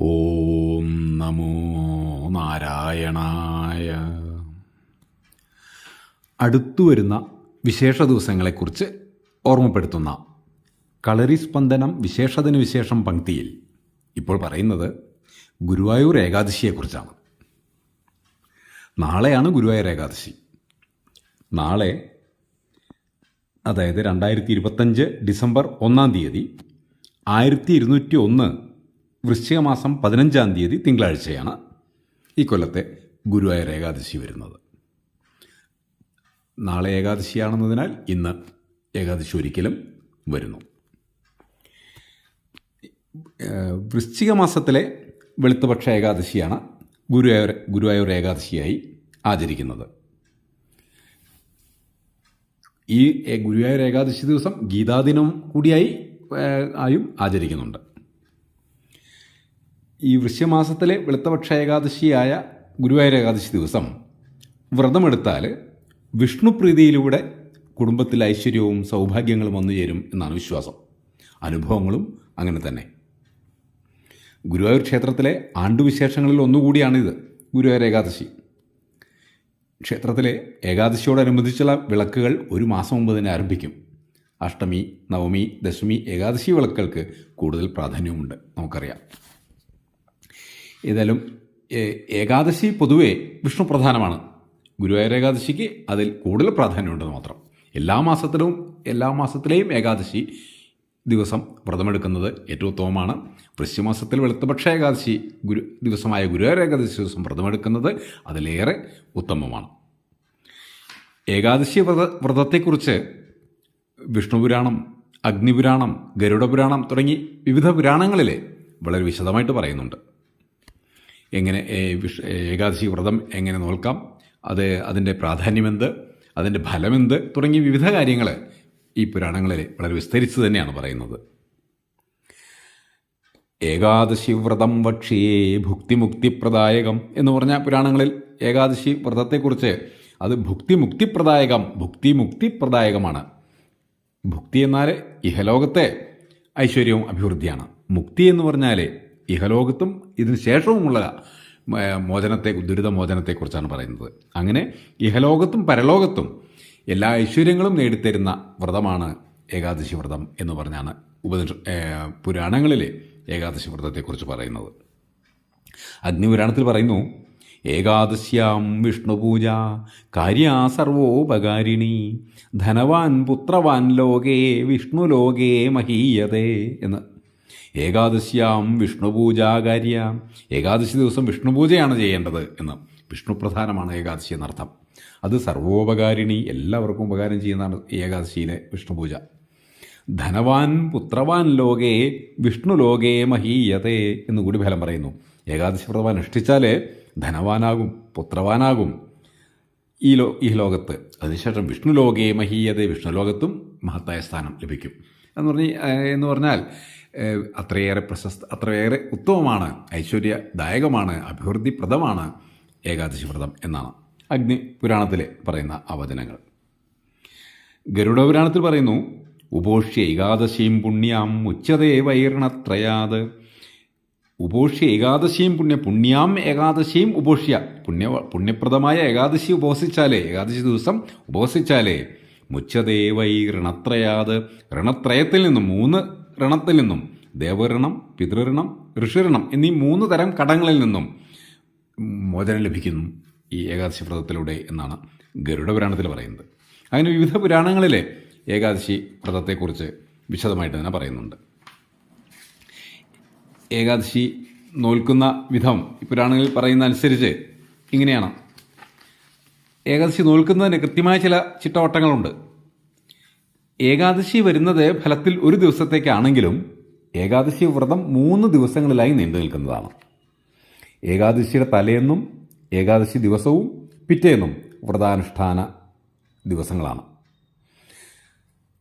ഓം നമോ നാരായണായ. അടുത്തു വരുന്ന വിശേഷ ദിവസങ്ങളെക്കുറിച്ച് ഓർമ്മപ്പെടുത്തുന്ന കളരി സ്പന്ദനം വിശേഷതിന് വിശേഷം പങ്ക്തിയിൽ ഇപ്പോൾ പറയുന്നത് ഗുരുവായൂർ ഏകാദശിയെക്കുറിച്ചാണ്. നാളെയാണ് ഗുരുവായൂർ ഏകാദശി. നാളെ അതായത് രണ്ടായിരത്തി ഇരുപത്തഞ്ച് ഡിസംബർ ഒന്നാം തീയതി ആയിരത്തി ഇരുന്നൂറ്റി ഒന്ന് വൃശ്ചിക മാസം പതിനഞ്ചാം തീയതി തിങ്കളാഴ്ചയാണ് ഈ കൊല്ലത്തെ ഗുരുവായൂർ ഏകാദശി വരുന്നത്. നാളെ ഏകാദശിയാണെന്നതിനാൽ ഇന്ന് ഏകാദശി ഒരിക്കലും വരുന്നു. വൃശ്ചിക മാസത്തിലെ വെളുത്തപക്ഷ ഏകാദശിയാണ് ഗുരുവായൂർ ഗുരുവായൂർ ഏകാദശിയായി ആചരിക്കുന്നത്. ഈ ഗുരുവായൂർ ഏകാദശി ദിവസം ഗീതാദിനം കൂടിയായി ആയും ആചരിക്കുന്നുണ്ട്. ഈ വൃശ്യമാസത്തിലെ വെളുത്തപക്ഷ ഏകാദശിയായ ഗുരുവായൂർ ഏകാദശി ദിവസം വ്രതമെടുത്താൽ വിഷ്ണുപ്രീതിയിലൂടെ കുടുംബത്തിൽ ഐശ്വര്യവും സൗഭാഗ്യങ്ങളും വന്നു ചേരും എന്നാണ് വിശ്വാസം. അനുഭവങ്ങളും അങ്ങനെ തന്നെ. ഗുരുവായൂർ ക്ഷേത്രത്തിലെ ആണ്ടുവിശേഷങ്ങളിൽ ഒന്നുകൂടിയാണിത് ഗുരുവായൂർ ഏകാദശി. ക്ഷേത്രത്തിലെ ഏകാദശിയോടനുബന്ധിച്ചുള്ള വിളക്കുകൾ ഒരു മാസം മുമ്പ് തന്നെ ആരംഭിക്കും. അഷ്ടമി നവമി ദശമി ഏകാദശി വിളക്കുകൾക്ക് കൂടുതൽ പ്രാധാന്യമുണ്ട് നമുക്കറിയാം. ഏതായാലും ഏകാദശി പൊതുവേ വിഷ്ണു പ്രധാനമാണ്. ഗുരുവായൂർ ഏകാദശിക്ക് അതിൽ കൂടുതൽ പ്രാധാന്യമുണ്ടെന്ന് മാത്രം. എല്ലാ മാസത്തിലും എല്ലാ മാസത്തിലെയും ഏകാദശി ദിവസം വ്രതമെടുക്കുന്നത് ഏറ്റവും ഉത്തമമാണ്. വൃശ്യമാസത്തിൽ വെളുത്തപക്ഷ ഏകാദശി ഗുരു ദിവസമായ ഗുരുവായൂർ ഏകാദശി ദിവസം വ്രതമെടുക്കുന്നത് അതിലേറെ ഉത്തമമാണ്. ഏകാദശി വ്രത വ്രതത്തെക്കുറിച്ച് വിഷ്ണുപുരാണം അഗ്നിപുരാണം ഗരുഡപുരാണം തുടങ്ങി വിവിധ പുരാണങ്ങളിൽ വളരെ വിശദമായിട്ട് പറയുന്നുണ്ട്. എങ്ങനെ ഏകാദശി വ്രതം എങ്ങനെ നോൽക്കാം അത് അതിന്റെ പ്രാധാന്യമെന്ത് അതിന്റെ ഫലമെന്ത് തുടങ്ങിയ വിവിധ കാര്യങ്ങൾ ഈ പുരാണങ്ങളിൽ വളരെ വിസ്തരിച്ച് തന്നെയാണ് പറയുന്നത്. ഏകാദശി വ്രതം ഭക്ഷ്യേ ഭുക്തിമുക്തിപ്രദായകം എന്ന് പറഞ്ഞ പുരാണങ്ങളിൽ ഏകാദശി വ്രതത്തെക്കുറിച്ച് അത് ഭുക്തിമുക്തിപ്രദായകം ഭുക്തിമുക്തിപ്രദായകമാണ്. ഭുക്തി എന്നാൽ ഇഹലോകത്തെ ഐശ്വര്യവും അഭിവൃദ്ധിയാണ്. മുക്തി എന്ന് പറഞ്ഞാൽ ഇഹലോകത്തും ഇതിന് ശേഷവുമുള്ള മോചനത്തെ ദുരിത മോചനത്തെക്കുറിച്ചാണ് പറയുന്നത്. അങ്ങനെ ഇഹലോകത്തും പരലോകത്തും എല്ലാ ഐശ്വര്യങ്ങളും നേടിത്തരുന്ന വ്രതമാണ് ഏകാദശി വ്രതം എന്ന് പറഞ്ഞാണ് ഉപനിഷ പുരാണങ്ങളിലെ ഏകാദശി വ്രതത്തെക്കുറിച്ച് പറയുന്നത്. അഗ്നിപുരാണത്തിൽ പറയുന്നു ഏകാദശ്യാം വിഷ്ണുപൂജ കാര്യാ സർവോപകാരിണി ധനവാൻ പുത്രവാൻ ലോകേ വിഷ്ണു ലോകേ മഹീയതേ എന്ന് ഏകാദശ്യാം വിഷ്ണുപൂജാകാര്യ. ഏകാദശി ദിവസം വിഷ്ണുപൂജയാണ് ചെയ്യേണ്ടത് എന്ന്. വിഷ്ണു പ്രധാനമാണ് ഏകാദശി എന്നർത്ഥം. അത് സർവോപകാരിണി എല്ലാവർക്കും ഉപകാരം ചെയ്യുന്നതാണ് ഏകാദശിയിലെ വിഷ്ണുപൂജ. ധനവാൻ പുത്രവാൻ ലോകേ വിഷ്ണു ലോകേ മഹീയതേ എന്ന് കൂടി ഫലം പറയുന്നു. ഏകാദശി വ്രതം അനുഷ്ഠിച്ചാൽ ധനവാനാകും പുത്രവാനാകും ഈ ലോ ഈ ലോകത്ത്. അതിനുശേഷം വിഷ്ണു ലോകേ മഹീയതേ വിഷ്ണു ലോകത്തും മഹത്തായ സ്ഥാനം ലഭിക്കും. എന്ന് പറഞ്ഞ് എന്ന് പറഞ്ഞാൽ അത്രയേറെ പ്രശസ്ത അത്രയേറെ ഉത്തമമാണ് ഐശ്വര്യദായകമാണ് അഭിവൃദ്ധിപ്രദമാണ് ഏകാദശി വ്രതം എന്നാണ് അഗ്നി പുരാണത്തിൽ പറയുന്ന ആ വചനങ്ങൾ. ഗരുഡപുരാണത്തിൽ പറയുന്നു ഉപോഷ്യ ഏകാദശിയും പുണ്യാം ഉച്ചതേ വൈരണത്രയാത്. ഉപോഷ്യ ഏകാദശിയും പുണ്യ പുണ്യാം ഏകാദശിയും ഉപോഷ്യ. പുണ്യ പുണ്യപ്രദമായ ഏകാദശി ഉപവസിച്ചാലേ ഏകാദശി ദിവസം ഉപവസിച്ചാലേ മുച്ചതേ വൈ ഋണത്രയാത് ഋണത്രയത്തിൽ നിന്നും മൂന്ന് ഋണത്തിൽ നിന്നും ദേവഋണം പിതൃഋണം ഋഷിഋണം എന്നീ മൂന്ന് തരം കടങ്ങളിൽ നിന്നും മോചനം ലഭിക്കുന്നു ഈ ഏകാദശി വ്രതത്തിലൂടെ എന്നാണ് ഗരുഡ പുരാണത്തിൽ പറയുന്നത്. അങ്ങനെ വിവിധ പുരാണങ്ങളിലെ ഏകാദശി വ്രതത്തെക്കുറിച്ച് വിശദമായിട്ട് തന്നെ പറയുന്നുണ്ട്. ഏകാദശി നോൽക്കുന്ന വിധം പുരാണങ്ങളിൽ പറയുന്ന അനുസരിച്ച് ഇങ്ങനെയാണ്. ഏകാദശി നോൽക്കുന്നതിന് കൃത്യമായ ചില ചിട്ടവട്ടങ്ങളുണ്ട്. ഏകാദശി വരുന്നത് ഫലത്തിൽ ഒരു ദിവസത്തേക്കാണെങ്കിലും ഏകാദശി വ്രതം മൂന്ന് ദിവസങ്ങളിലായി നീണ്ടു നിൽക്കുന്നതാണ്. ഏകാദശിയുടെ തലേന്നും ഏകാദശി ദിവസവും പിറ്റേന്നും വ്രതാനുഷ്ഠാന ദിവസങ്ങളാണ്.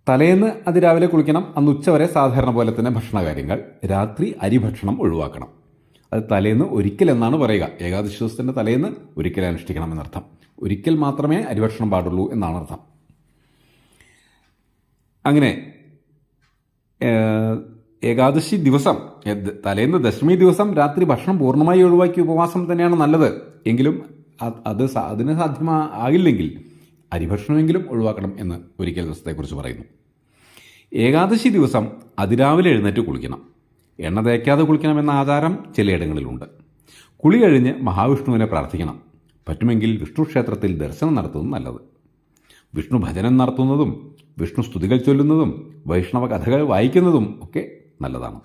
തലേന്ന് അതിരാവിലെ കുളിക്കണം അന്ന് ഉച്ചവരെ സാധാരണ പോലെ തന്നെ ഭക്ഷണ കാര്യങ്ങൾ രാത്രി അരിഭക്ഷണം ഒഴിവാക്കണം. അത് തലേന്ന് ഒരിക്കൽ എന്നാണ് പറയുക. ഏകാദശി ദിവസത്തിന്റെ തലേന്ന് ഒരിക്കൽ അനുഷ്ഠിക്കണം എന്നർത്ഥം. ഒരിക്കൽ മാത്രമേ അരിഭക്ഷണം പാടുള്ളൂ എന്നാണ് അർത്ഥം. അങ്ങനെ ഏകാദശി ദിവസം തലേന്ന് ദശമി ദിവസം രാത്രി ഭക്ഷണം പൂർണമായി ഒഴിവാക്കി ഉപവാസം തന്നെയാണ് നല്ലത്. എങ്കിലും അത് അതിന് സാധ്യമാ ആകില്ലെങ്കിൽ അരിഭക്ഷണമെങ്കിലും ഒഴിവാക്കണം എന്ന് ഒരിക്കൽ ദിവസത്തെക്കുറിച്ച് പറയുന്നു. ഏകാദശി ദിവസം അതിരാവിലെ എഴുന്നേറ്റ് കുളിക്കണം. എണ്ണ തേക്കാതെ കുളിക്കണമെന്ന ആചാരം ചിലയിടങ്ങളിലുണ്ട്. കുളി കഴിഞ്ഞ് മഹാവിഷ്ണുവിനെ പ്രാർത്ഥിക്കണം. പറ്റുമെങ്കിൽ വിഷ്ണു ക്ഷേത്രത്തിൽ ദർശനം നടത്തുന്നത് നല്ലത്. വിഷ്ണു ഭജനം നടത്തുന്നതും വിഷ്ണു സ്തുതികൾ ചൊല്ലുന്നതും വൈഷ്ണവ കഥകൾ വായിക്കുന്നതും ഒക്കെ നല്ലതാണ്.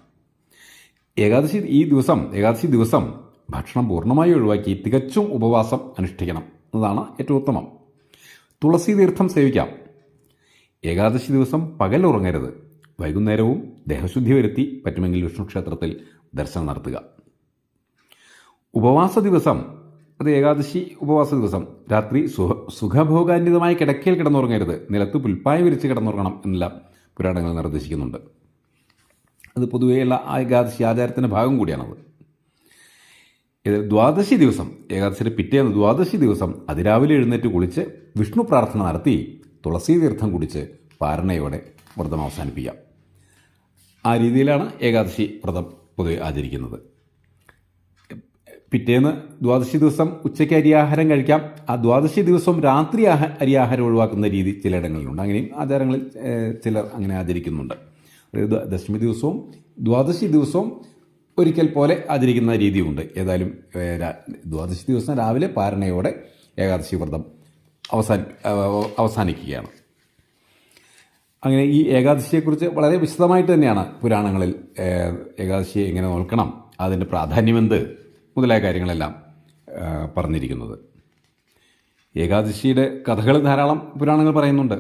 ഏകാദശി ഈ ദിവസം ഏകാദശി ദിവസം ഭക്ഷണം പൂർണമായി ഒഴിവാക്കി തികച്ചും ഉപവാസം അനുഷ്ഠിക്കണം എന്നതാണ് ഏറ്റവും ഉത്തമം. തുളസി തീർത്ഥം സേവിക്കാം. ഏകാദശി ദിവസം പകൽ ഉറങ്ങരുത്. വൈകുന്നേരവും ദേഹശുദ്ധി വരുത്തി പറ്റുമെങ്കിൽ വിഷ്ണു ക്ഷേത്രത്തിൽ ദർശനം നടത്തുക. ഉപവാസ ദിവസം അത് ഏകാദശി ഉപവാസ ദിവസം. രാത്രി സുഖ സുഖഭോഗാന്വിതമായ കിടക്കയിൽ കിടന്നുറങ്ങരുത്. നിലത്ത് പുൽപ്പായ വിരിച്ച് കിടന്നുറങ്ങണം എന്നെല്ലാം പുരാണങ്ങൾ നിർദ്ദേശിക്കുന്നുണ്ട്. അത് പൊതുവെയുള്ള ആ ഏകാദശി ആചാരത്തിന്റെ ഭാഗം കൂടിയാണത്. ദ്വാദശി ദിവസം ഏകാദശിയുടെ പിറ്റേന്ന് ദ്വാദശി ദിവസം അതിരാവിലെ എഴുന്നേറ്റ് കുളിച്ച് വിഷ്ണു പ്രാർത്ഥന നടത്തി തുളസി തീർത്ഥം കുടിച്ച് പാരണയോടെ വ്രതം അവസാനിപ്പിക്കാം. ആ രീതിയിലാണ് ഏകാദശി വ്രതം പൊതുവെ ആചരിക്കുന്നത്. പിറ്റേന്ന് ദ്വാദശി ദിവസം ഉച്ചയ്ക്ക് അരിയാഹാരം കഴിക്കാം. ആ ദ്വാദശി ദിവസം രാത്രി ആഹ അരിയാഹാരം ഒഴിവാക്കുന്ന രീതി ചിലയിടങ്ങളിലുണ്ട് അങ്ങനെയും ആചാരങ്ങളിൽ ചിലർ അങ്ങനെ ആചരിക്കുന്നുണ്ട്. ദശമി ദിവസവും ദ്വാദശി ദിവസവും ഒരിക്കൽ പോലെ ആചരിക്കുന്ന രീതിയുണ്ട്. ഏതായാലും ദ്വാദശി ദിവസം രാവിലെ പാരണയോടെ ഏകാദശി വ്രതം അവസാനി അവസാനിക്കുകയാണ്. അങ്ങനെ ഈ ഏകാദശിയെക്കുറിച്ച് വളരെ വിശദമായിട്ട് തന്നെയാണ് പുരാണങ്ങളിൽ ഏകാദശിയെ എങ്ങനെ നോക്കണം അതിന്റെ പ്രാധാന്യമെന്ത് മുതലായ കാര്യങ്ങളെല്ലാം പറഞ്ഞിരിക്കുന്നത്. ഏകാദശിയുടെ കഥകൾ ധാരാളം പുരാണങ്ങൾ പറയുന്നുണ്ട്.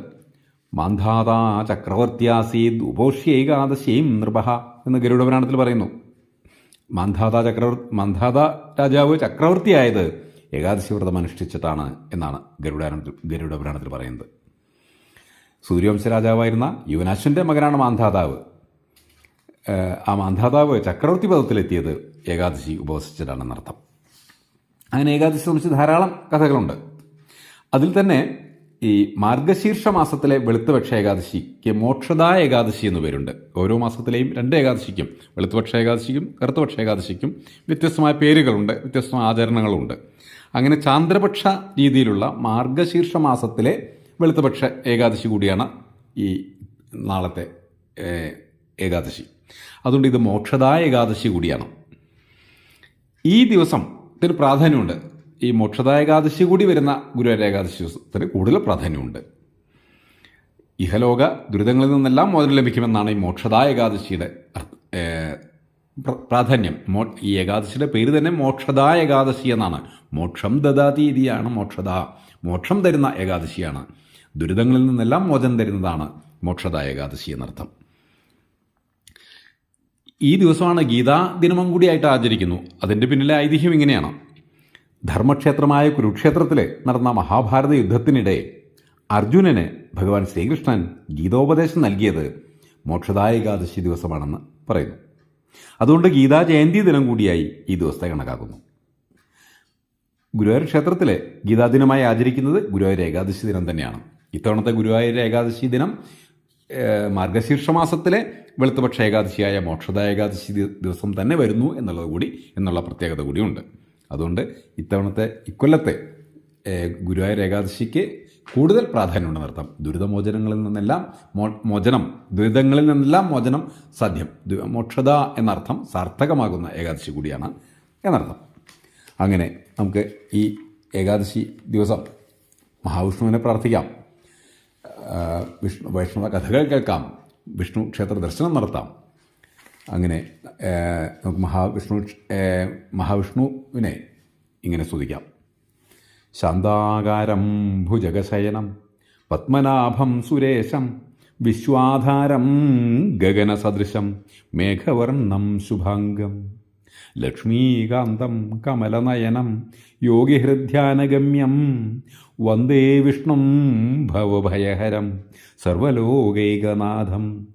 മാന്ധാത ചക്രവർത്തിയാസീദ് ഉപോഷ്യ ഏകാദശിയും നൃപഹ എന്ന് ഗരുഡ പുരാണത്തിൽ പറയുന്നു. മാന്ധാത ചക്രവർ മാന്ധാത രാജാവ് ചക്രവർത്തിയായത് ഏകാദശി വ്രതം അനുഷ്ഠിച്ചിട്ടാണ് എന്നാണ് ഗരുഡ ഗരുഡ പുരാണത്തിൽ പറയുന്നത്. സൂര്യവംശ രാജാവായിരുന്ന യുവനാശ്വന്റെ മകനാണ് മാന്ധാതാവ്. ആ മാന്ധാതാവ് ചക്രവർത്തി പദത്തിലെത്തിയത് ഏകാദശി ഉപവസിച്ചിട്ടാണെന്നർത്ഥം അങ്ങനെ ഏകാദശി സംബന്ധിച്ച് ധാരാളം കഥകളുണ്ട്. അതിൽ തന്നെ ഈ മാർഗശീർഷ മാസത്തിലെ വെളുത്തപക്ഷ ഏകാദശിക്ക് മോക്ഷദായ ഏകാദശി എന്ന് പേരുണ്ട്. ഓരോ മാസത്തിലെയും രണ്ട് ഏകാദശിക്കും വെളുത്തപക്ഷ ഏകാദശിക്കും കറുത്തപക്ഷ ഏകാദശിക്കും വ്യത്യസ്തമായ പേരുകളുണ്ട് വ്യത്യസ്തമായ ആചരണങ്ങളുണ്ട്. അങ്ങനെ ചാന്ദ്രപക്ഷ രീതിയിലുള്ള മാർഗശീർഷ മാസത്തിലെ വെളുത്തപക്ഷ ഏകാദശി കൂടിയാണ് ഈ നാളത്തെ ഏകാദശി. അതുകൊണ്ട് ഇത് മോക്ഷദായ ഏകാദശി കൂടിയാണ്. ഈ ദിവസം ഇതിന് പ്രാധാന്യമുണ്ട്. ഈ മോക്ഷദായ ഏകാദശി കൂടി വരുന്ന ഗുരുവായൂർ ഏകാദശി ദിവസത്തിന് കൂടുതൽ പ്രാധാന്യമുണ്ട്. ഇഹലോക ദുരിതങ്ങളിൽ നിന്നെല്ലാം മോചനം ലഭിക്കുമെന്നാണ് ഈ മോക്ഷദായ ഏകാദശിയുടെ പ്രാധാന്യം. മോ ഈ ഏകാദശിയുടെ പേര് തന്നെ മോക്ഷദായ ഏകാദശി എന്നാണ്. മോക്ഷം ദദാതി ഇതിയാണ് മോക്ഷദ. മോക്ഷം തരുന്ന ഏകാദശിയാണ്. ദുരിതങ്ങളിൽ നിന്നെല്ലാം മോചനം തരുന്നതാണ് മോക്ഷദായ ഏകാദശി എന്നർത്ഥം. ഈ ദിവസമാണ് ഗീതാ ദിനമം കൂടിയായിട്ട് ആചരിക്കുന്നു. അതിന്റെ പിന്നിലെ ഐതിഹ്യം ഇങ്ങനെയാണ്. ധർമ്മക്ഷേത്രമായ കുരുക്ഷേത്രത്തിൽ നടന്ന മഹാഭാരത യുദ്ധത്തിനിടെ അർജുനന് ഭഗവാൻ ശ്രീകൃഷ്ണൻ ഗീതോപദേശം നൽകിയത് മോക്ഷദായകാദശി ദിവസമാണെന്ന് പറയുന്നു. അതുകൊണ്ട് ഗീതാ ജയന്തി ദിനം കൂടിയായി ഈ ദിവസത്തെ കണക്കാക്കുന്നു. ഗുരുവായൂർ ക്ഷേത്രത്തിലെ ഗീതാദിനമായി ആചരിക്കുന്നത് ഗുരുവായൂർ ഏകാദശി ദിനം തന്നെയാണ്. ഇത്തവണത്തെ ഗുരുവായൂർ ഏകാദശി ദിനം മാർഗശീർഷ മാസത്തിലെ വെളുത്തപക്ഷ ഏകാദശിയായ മോക്ഷദ ഏകാദശി ദിവസം തന്നെ വരുന്നു എന്നുള്ളത് കൂടി എന്നുള്ള പ്രത്യേകത കൂടിയുണ്ട്. അതുകൊണ്ട് ഇത്തവണത്തെ ഇക്കൊല്ലത്തെ ഗുരുവായൂർ ഏകാദശിക്ക് കൂടുതൽ പ്രാധാന്യമുണ്ട് നൃത്തം ദുരിതമോചനങ്ങളിൽ നിന്നെല്ലാം മോ- മോചനം ദുരിതങ്ങളിൽ നിന്നെല്ലാം മോചനം സാധ്യം. മോക്ഷത എന്നർത്ഥം സാർത്ഥകമാകുന്ന ഏകാദശി കൂടിയാണ് എന്നർത്ഥം. അങ്ങനെ നമുക്ക് ഈ ഏകാദശി ദിവസം മഹാവിഷ്ണുവിനെ പ്രാർത്ഥിക്കാം. വിഷ്ണു വൈഷ്ണവ കഥകൾ കേൾക്കാം. വിഷ്ണു ക്ഷേത്ര ദർശനം നടത്താം. അങ്ങനെ നമുക്ക് മഹാവിഷ്ണു മഹാവിഷ്ണുവിനെ ഇങ്ങനെ സ്തുതിക്കാം. ശാന്താകാരം ഭുജഗശയനം പത്മനാഭം സുരേശം വിശ്വാധാരം ഗഗനസദൃശം മേഘവർണം ശുഭാംഗം ലക്ഷ്മീകാന്തം കമലനയനം യോഗിഹൃദ്ധ്യാനഗമ്യം വന്ദേ വിഷ്ണും ഭവഭയഹരം സർവലോകൈകനാഥം.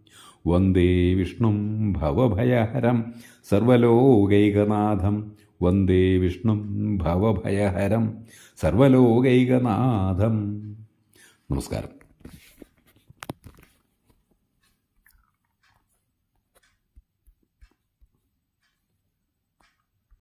വന്ദേ വിഷ്ണും ഭവഭയഹരം സർവലോകൈകനാഥം. വന്ദേ വിഷ്ണും ഭവഭയഹരം സർവലോകൈകനാഥം. നമസ്കാരം.